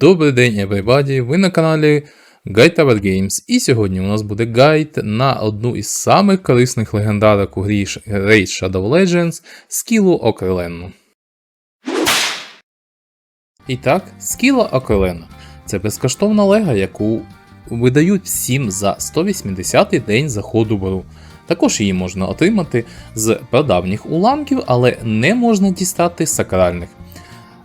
Добрий день, everybody! Ви на каналі Guide Tower Games. І сьогодні у нас буде гайд на одну із самих корисних легендарок у грі Raid Shadow Legends скілу Окреленну. І так, скіла Окрелена це безкоштовна лега, яку видають всім за 180 день заходу в гру. Також її можна отримати з прадавніх уламків, але не можна дістати сакральних.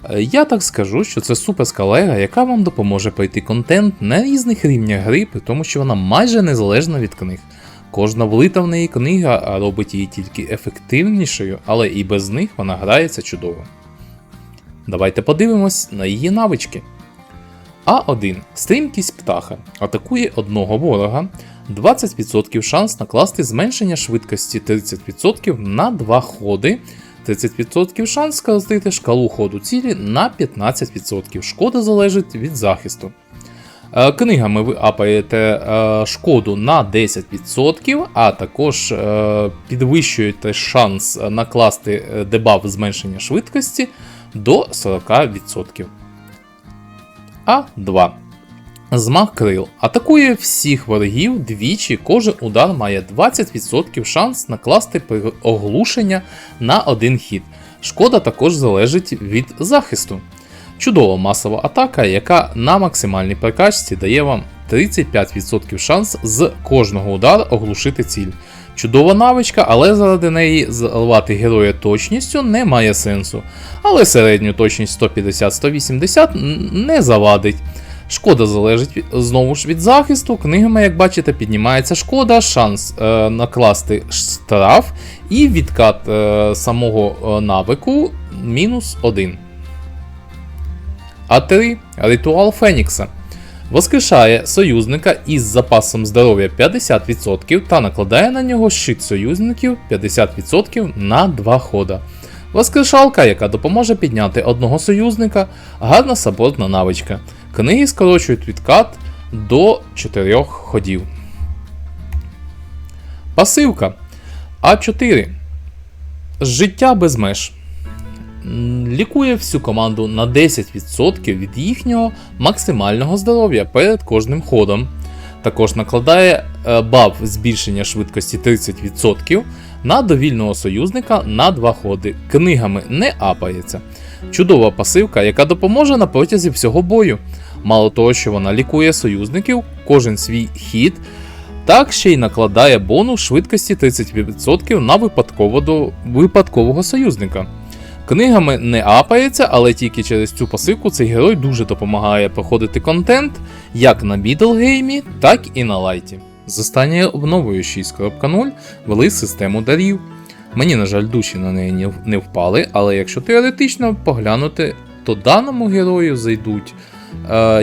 Е, Я так скажу, що це суперська лега, яка вам допоможе пройти контент на різних рівнях гри, при тому, що вона майже незалежна від книг. Кожна влита в неї книга робить її тільки ефективнішою, але і без них вона грається чудово. Давайте подивимось на її навички. А1. Стрімкість птаха. Атакує одного ворога. 20% шанс накласти зменшення швидкості 30% на 2 ходи. 30% шанс скоротити шкалу ходу цілі на 15%. Шкода залежить від захисту. Е, Книгами ви апаєте е, шкоду на 10%, а також е, підвищуєте шанс накласти дебаф зменшення швидкості до 40%. А2. Змах крил. Атакує всіх ворогів двічі, кожен удар має 20% шанс накласти оглушення на один хід. Шкода також залежить від захисту. Чудова масова атака, яка на максимальній прокачці дає вам 35% шанс з кожного удару оглушити ціль. Чудова навичка, але заради неї заливати героя точністю не має сенсу. Але середню точність 150-180 не завадить. Шкода залежить знову ж від захисту. Книгами, як бачите, піднімається шкода, шанс е, накласти штраф і відкат е, самого е, навику мінус 1. А3. Ритуал Фенікса. Воскрешає союзника із запасом здоров'я 50% та накладає на нього щит союзників 50% на 2 хода. Воскрешалка, яка допоможе підняти одного союзника, гарна саппортна навичка. Книги скорочують відкат до 4 ходів. Пасивка А4. Життя без меж. Лікує всю команду на 10% від їхнього максимального здоров'я перед кожним ходом. Також накладає е, баф збільшення швидкості 30% на довільного союзника на 2 ходи. Книгами не апається. Чудова пасивка, яка допоможе на протязі всього бою. Мало того, що вона лікує союзників кожен свій хід, так ще й накладає бонус швидкості 30% на випадково до випадкового союзника. Книгами не апається, але тільки через цю пасивку цей герой дуже допомагає проходити контент як на бідлгеймі, так і на лайті. З останньою обновою 6.0 вели систему дарів. Мені, на жаль, душі на неї не- впали, але якщо теоретично поглянути, то даному герою зайдуть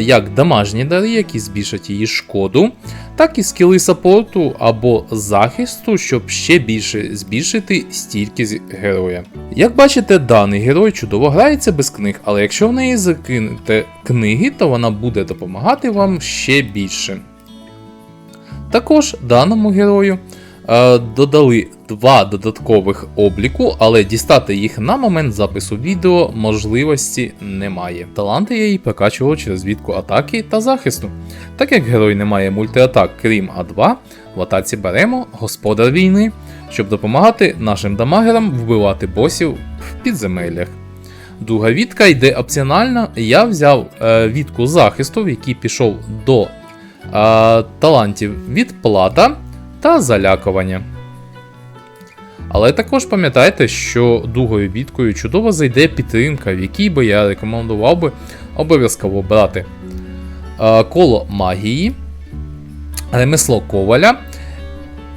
як дамажні дари, які збільшать її шкоду, так і скіли саппорту або захисту, щоб ще більше збільшити стійкість героя. Як бачите, даний герой чудово грається без книг, але якщо в неї закинете книги, то вона буде допомагати вам ще більше. Також даному герою е, додали два додаткових обліку, але дістати їх на момент запису відео можливості немає. Таланти я її прокачував через відку атаки та захисту. Так як герой не має мультиатак, крім А2, в атаці беремо господар війни, щоб допомагати нашим дамагерам вбивати босів в підземеллях. Друга відка йде опціонально. Я взяв е, відку захисту, в який пішов до е, талантів відплата та залякування. Але також пам'ятайте, що другою відкою чудово зайде підтримка, в якій би я рекомендував би обов'язково брати е, коло магії, ремесло коваля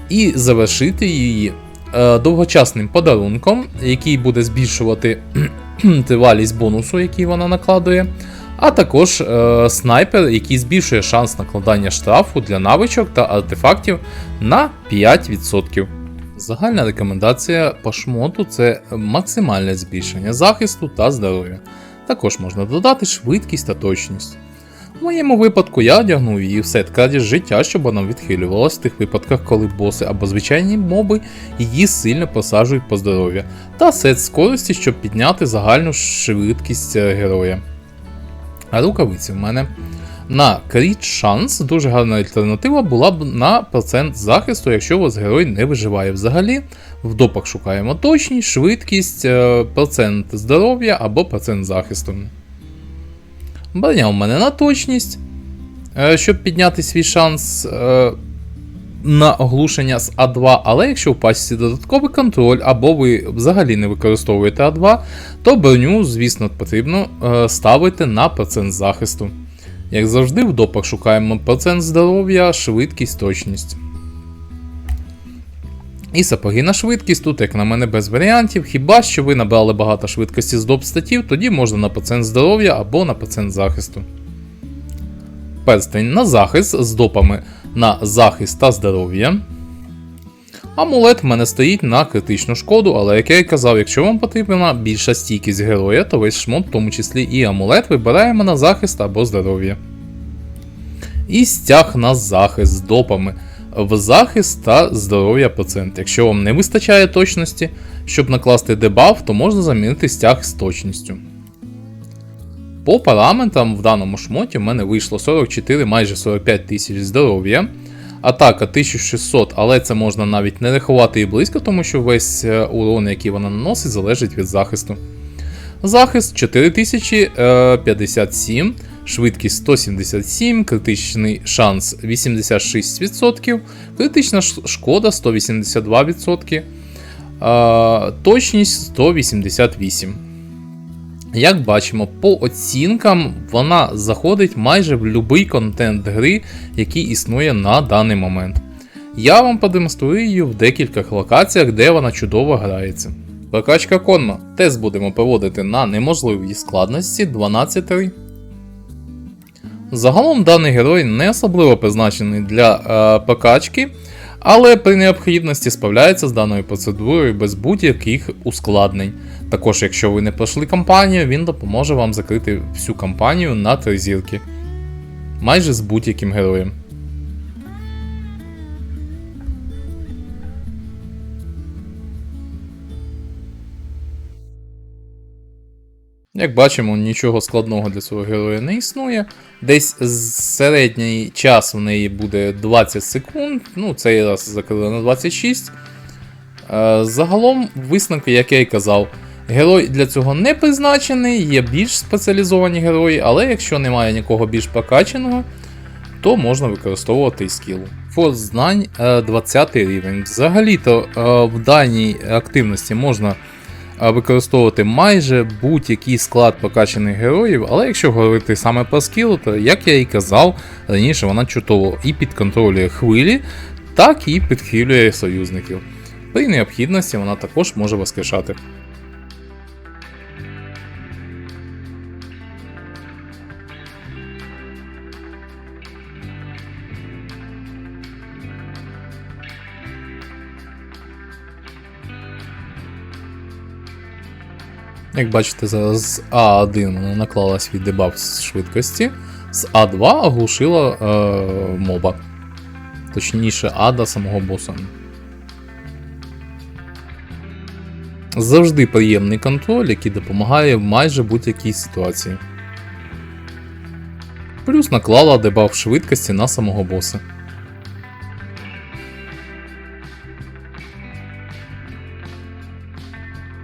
і завершити її е, довгочасним подарунком, який буде збільшувати тривалість бонусу, який вона накладує. А також е, снайпер, який збільшує шанс накладання штрафу для навичок та артефактів на 5%. Загальна рекомендація по шмоту це максимальне збільшення захисту та здоров'я. Також можна додати швидкість та точність. У моєму випадку я одягнув її в сет крадіж життя, щоб вона відхилювалась в тих випадках, коли боси або звичайні моби її сильно посаджують по здоров'я, та сет скорості, щоб підняти загальну швидкість е, героя. Рукавиці в мене. На кріт шанс дуже гарна альтернатива була б на процент захисту, якщо у вас герой не виживає взагалі. В допах шукаємо точність, швидкість, е, процент здоров'я або процент захисту. Броня у мене на точність. Е, Щоб підняти свій шанс е, на оглушення з А2, але якщо в пасі додатковий контроль, або ви взагалі не використовуєте А2, то броню, звісно, потрібно е, ставити на процент захисту. Як завжди, в допах шукаємо процент здоров'я, швидкість, точність. І сапоги на швидкість, тут, як на мене, без варіантів. Хіба що ви набрали багато швидкості з доп статів, тоді можна на процент здоров'я або на процент захисту. Перстень на захист з допами на захист та здоров'я. Амулет в мене стоїть на критичну шкоду, але як я і казав, якщо вам потрібна більша стійкість героя, то весь шмот, в тому числі і амулет, вибираємо на захист або здоров'я. І стяг на захист з допами в захист та здоров'я процент. Якщо вам не вистачає точності, щоб накласти дебаф, то можна замінити стяг з точністю. По параметрам в даному шмоті в мене вийшло 44, майже 45 тисяч здоров'я. Атака 1600, але це можна навіть не рахувати і близько, тому що весь е, урон, який вона наносить, залежить від захисту. Захист 4057, швидкість 177, критичний шанс 86%, критична шкода 182%, е, точність 188. Як бачимо, по оцінкам вона заходить майже в будь-який контент гри, який існує на даний момент. Я вам продемонструю її в декількох локаціях, де вона чудово грається. Прокачка Конма. Тест будемо проводити на неможливій складності 12 -й. Загалом даний герой не особливо призначений для е, прокачки, але при необхідності справляється з даною процедурою без будь-яких ускладнень. Також, якщо ви не пройшли кампанію, він допоможе вам закрити всю кампанію на три зірки. Майже з будь-яким героєм. Як бачимо, нічого складного для цього героя не існує. Десь середній час в неї буде 20 секунд, ну цей раз закрили на 26. Е, Загалом, висновки, як я і казав, герой для цього не призначений, є більш спеціалізовані герої, але якщо немає нікого більш прокачаного, то можна використовувати і скіл. Форс знань е, 20 рівень. Взагалі-то е, в даній активності можна е, використовувати майже будь-який склад прокачаних героїв, але якщо говорити саме про скіл, то як я і казав, раніше вона чудово і підконтролює хвилі, так і підхилює союзників. При необхідності вона також може воскрешати. Як бачите, з А1 вона наклала свій дебаф з швидкості, з А2 оглушила е, моба. Точніше, ада самого боса. Завжди приємний контроль, який допомагає в майже будь-якій ситуації. Плюс наклала дебаф швидкості на самого боса.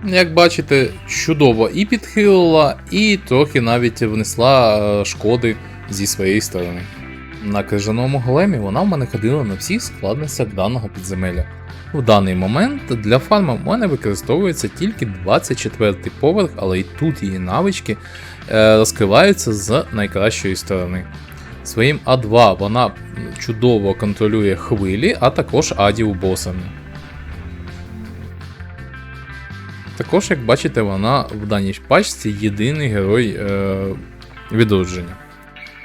Як бачите, чудово і підхилила, і трохи навіть внесла е, шкоди зі своєї сторони. На крижаному големі вона в мене ходила на всіх складностях даного підземелля. В даний момент для фарма в мене використовується тільки 24 поверх, але і тут її навички е, розкриваються з найкращої сторони. Своїм А2 вона чудово контролює хвилі, а також адів босами. Також, як бачите, вона в даній пачці єдиний герой е, відродження,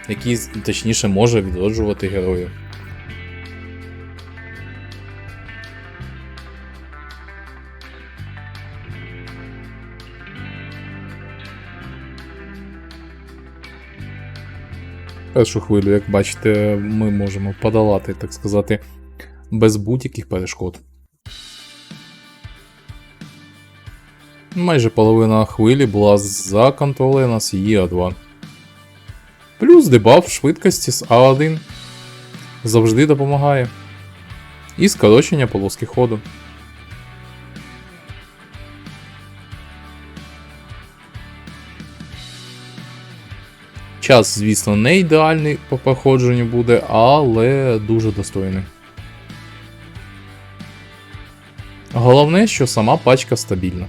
який точніше може відроджувати героїв. Першу хвилю, як бачите, ми можемо подолати, так сказати, без будь-яких перешкод. Майже половина хвилі була законтролена з її А2. Плюс дебаф швидкості з А1 завжди допомагає. І скорочення полоски ходу. Час, звісно, не ідеальний по проходженню буде, але дуже достойний. Головне, що сама пачка стабільна.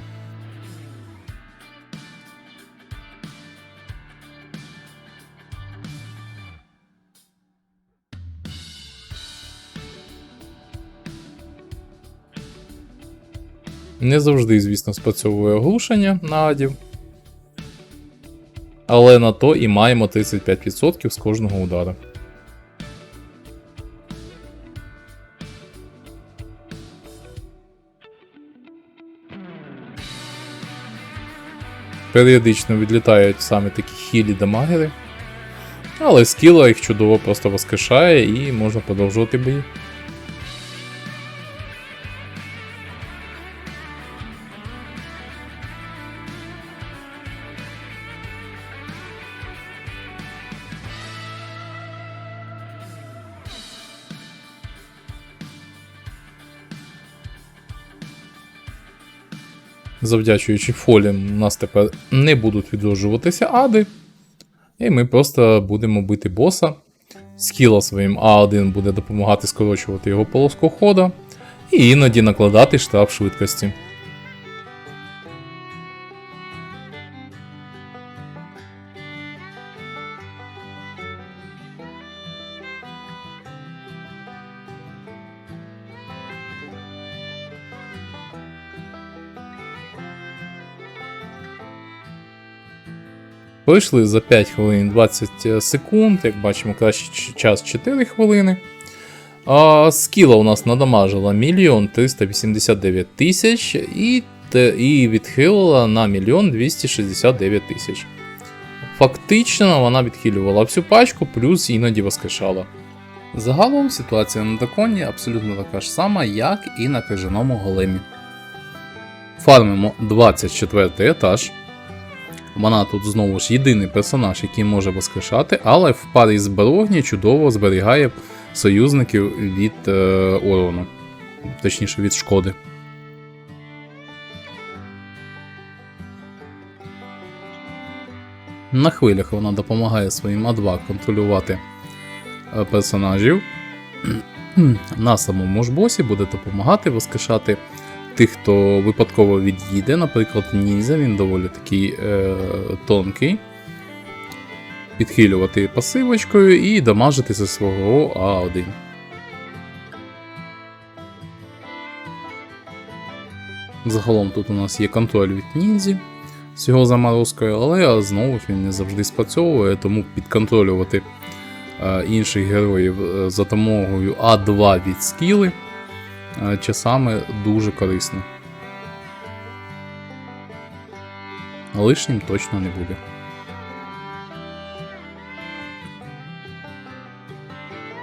Не завжди, звісно, спрацьовує оглушення на адів. Але на то і маємо 35% з кожного удару. Періодично відлітають саме такі хілі дамагери. Але скіла їх чудово просто воскрешає і можна продовжувати бої. Завдячуючи фолям, у нас тепер не будуть відроджуватися ади. І ми просто будемо бити боса. Скіла своїм А1 буде допомагати скорочувати його полоску хода, і іноді накладати штраф швидкості. Вийшли за 5 хвилин 20 секунд, як бачимо, кращий час 4 хвилини. А скіла у нас надамажила 1 389 тисяч і, і відхилила на 1 269 тисяч. Фактично вона відхилювала всю пачку, плюс іноді воскрешала. Загалом ситуація на драконі абсолютно така ж сама, як і на крижаному големі. Фармимо 24 етаж. Вона тут знову ж єдиний персонаж, який може воскрешати, але в парі з Барогні чудово зберігає союзників від е, урону, точніше від шкоди. На хвилях вона допомагає своїм А2 контролювати е, персонажів. На самому ж босі буде допомагати воскрешати тих, хто випадково від'їде. Наприклад, ніндзя, він доволі такий е, тонкий. Підхилювати пасивочкою і дамажити зі свого А1. Загалом тут у нас є контроль від ніндзі з його заморозкою, але знову ж він не завжди спрацьовує, тому підконтролювати е, інших героїв е, за допомогою А2 від скіли часами дуже корисно. Лишнім точно не буде.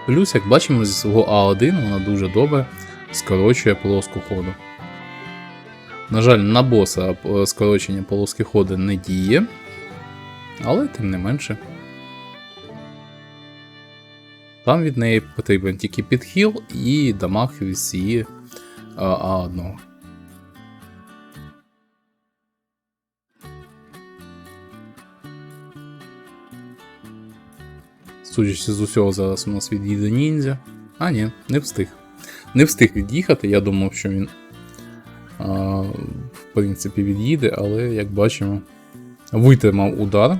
Плюс, як бачимо, зі свого А1 вона дуже добре скорочує полоску ходу. На жаль, на боса е, скорочення полоски ходу не діє, але тим не менше. Там від неї потрібен тільки підхіл і дамаг від її а, А1. Судячи з усього, зараз у нас від'їде ніндзя. А, ні, не встиг. Не встиг від'їхати, я думав, що він а, в принципі від'їде, але як бачимо, витримав удар.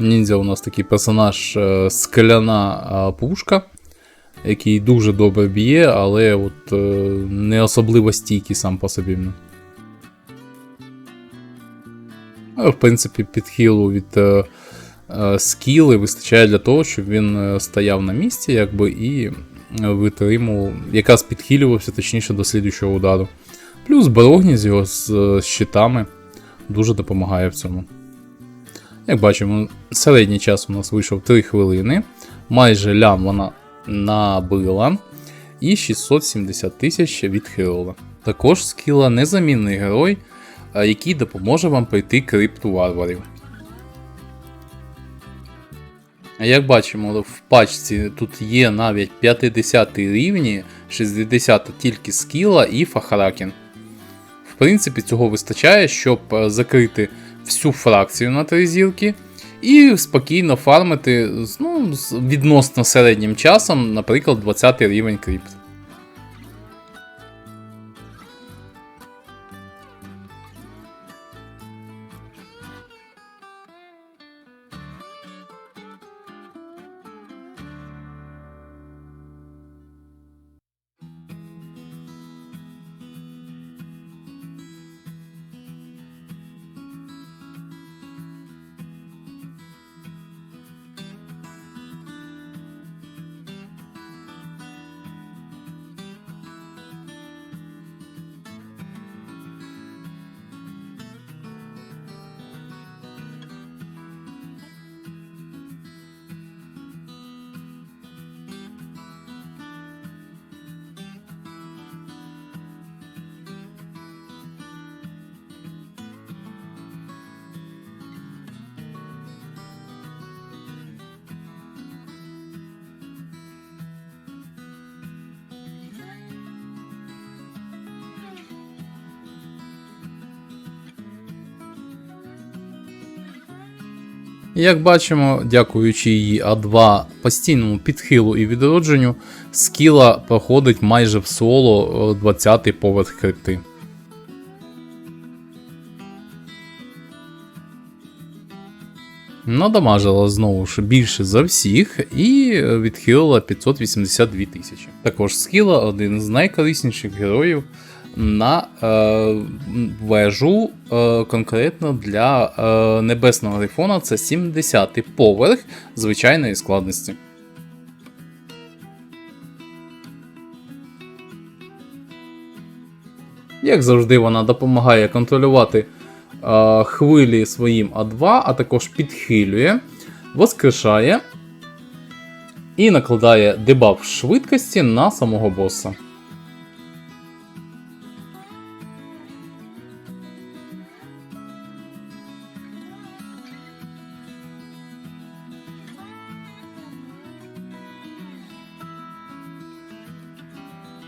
Ніндзя у нас такий персонаж е, скляна пушка, який дуже добре б'є, але от, е, не особливо стійкий сам по собі. В принципі, підхилу від е, е, скіли вистачає для того, щоб він е, стояв на місці, якби, і е, витримував, якраз підхилювався, точніше, до слідчого удару. Плюс Барогні з його з е, щитами дуже допомагає в цьому. Як бачимо, середній час у нас вийшов 3 хвилини. Майже лям вона набила. І 670 тисяч відхилила. Також скіла незамінний герой, який допоможе вам пройти крипту варварів. Як бачимо, в пачці тут є навіть 50 рівні, 60 тільки скіла і фахаракен. В принципі, цього вистачає, щоб е, закрити всю фракцію на три зірки і спокійно фармити ну, відносно середнім часом, наприклад, 20 рівень крипт. Як бачимо, дякуючи її А2 постійному підхилу і відродженню, скіла проходить майже в соло 20-й поверх крипти. Надамажила знову ж більше за всіх і відхилила 582 тисячі. Також скіла один з найкорисніших героїв на е, вежу е, конкретно для е, небесного грифона. Це 70-й поверх звичайної складності. Як завжди, вона допомагає контролювати е, хвилі своїм А2, а також підхилює, воскрешає і накладає дебаф швидкості на самого боса.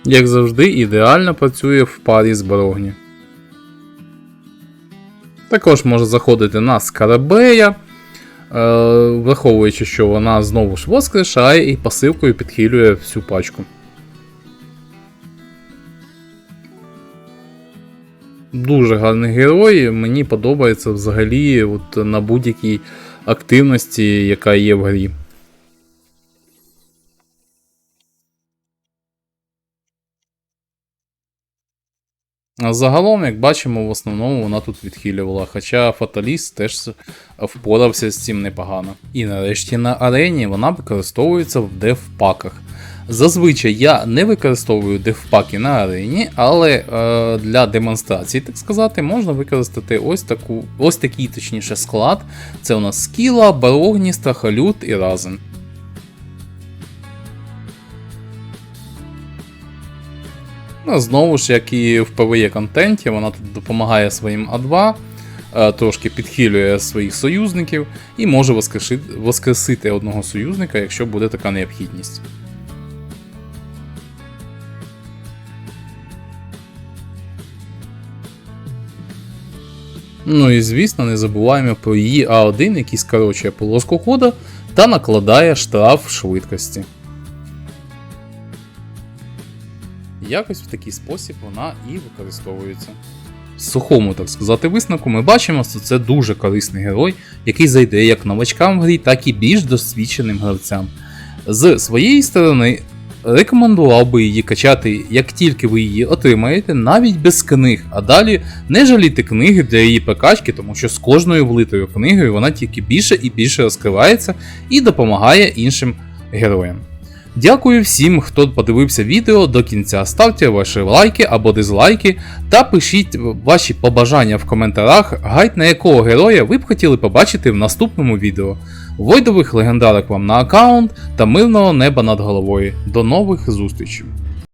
Як завжди, ідеально працює в парі з Брогні. Також може заходити на Скарабея, е, враховуючи, що вона знову ж воскрешає і пасивкою підхилює всю пачку. Дуже гарний герой, мені подобається взагалі от на будь-якій активності, яка є в грі. Загалом, як бачимо, в основному вона тут відхилювала, хоча Фаталіст теж впорався з цим непогано. І нарешті на арені вона використовується в девпаках. Зазвичай я не використовую девпаки на арені, але е, для демонстрації, так сказати, можна використати ось таку, ось такий точніше склад. Це у нас скіла, барогні, страхолют і разен. Ну, знову ж, як і в PvE контенті, вона тут допомагає своїм А2, е, трошки підхилює своїх союзників і може воскресити одного союзника, якщо буде така необхідність. Ну і звісно, не забуваємо про її А1, який скорочує полоску хода та накладає штраф швидкості. Якось в такий спосіб вона і використовується. Сухому, так сказати, висновку ми бачимо, що це дуже корисний герой, який зайде як новачкам в грі, так і більш досвідченим гравцям. З своєї сторони, рекомендував би її качати, як тільки ви її отримаєте, навіть без книг, а далі не жаліти книги для її прокачки, тому що з кожною влитою книгою вона тільки більше і більше розкривається і допомагає іншим героям. Дякую всім, хто подивився відео до кінця. Ставте ваші лайки або дизлайки та пишіть ваші побажання в коментарях, гайд на якого героя ви б хотіли побачити в наступному відео. Войдових легендарок вам на аккаунт та мирного неба над головою. До нових зустрічей!